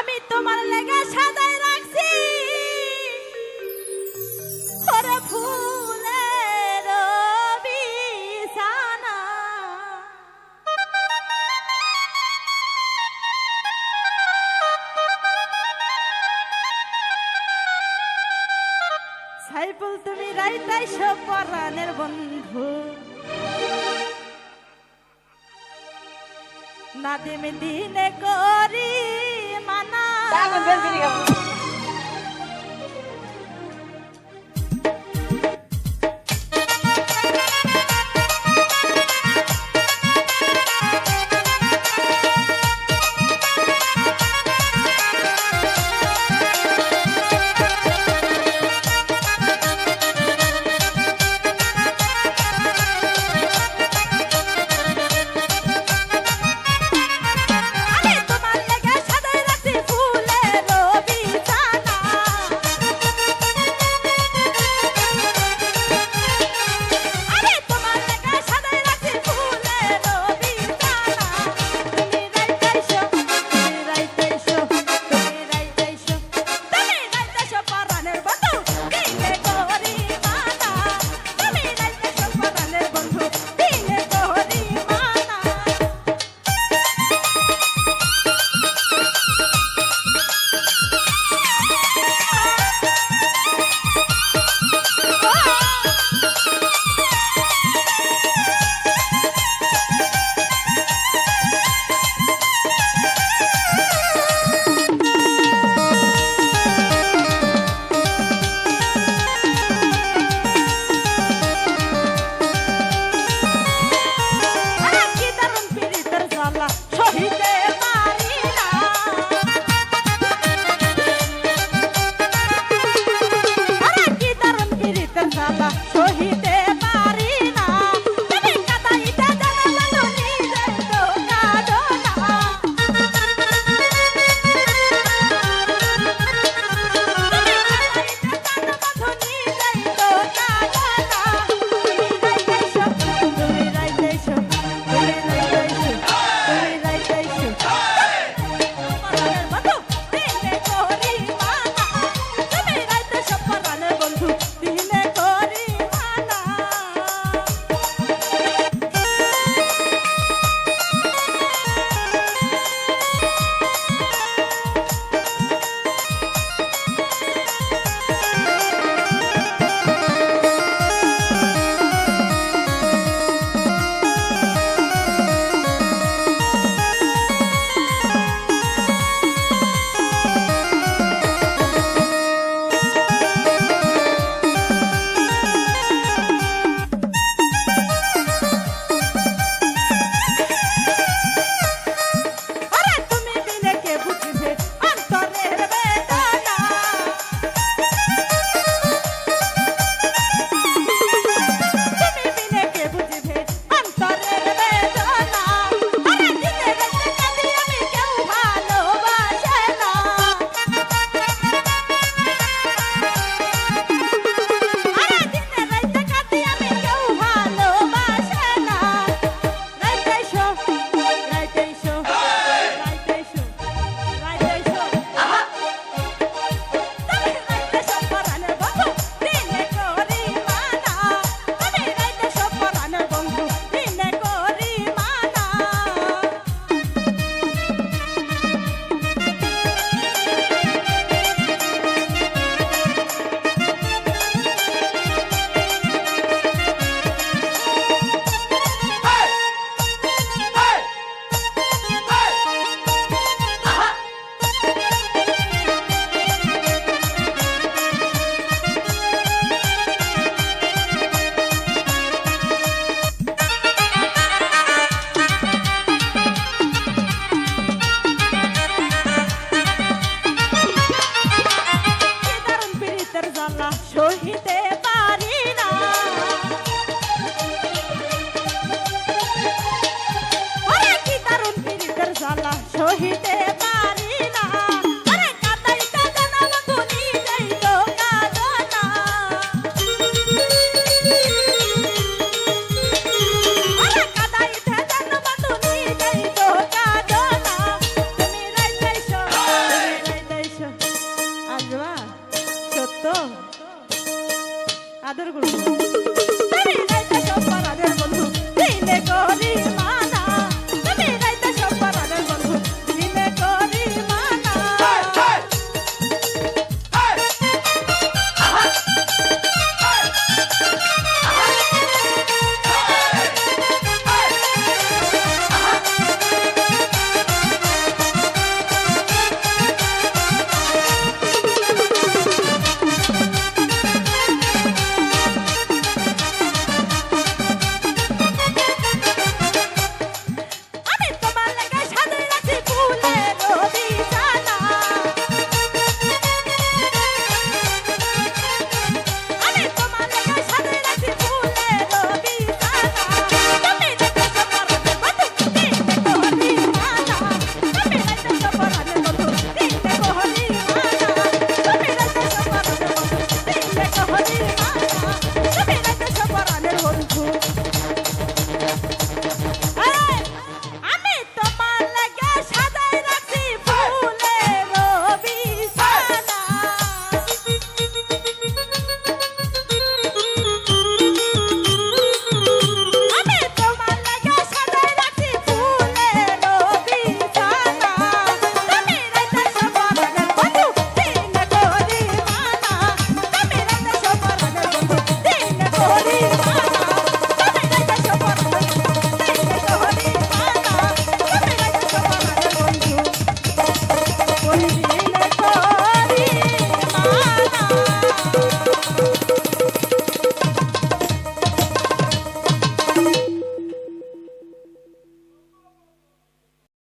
আমি তোমার লেগে সাজাই রাখছি। ওরে ফুলের বিছানা সাইফুল, তুমি রাইতাই সব পরাণের বন্ধু। নাদিম দিনে করি মানা আমি তোমার সালা ಮಾತಾಡಗಳು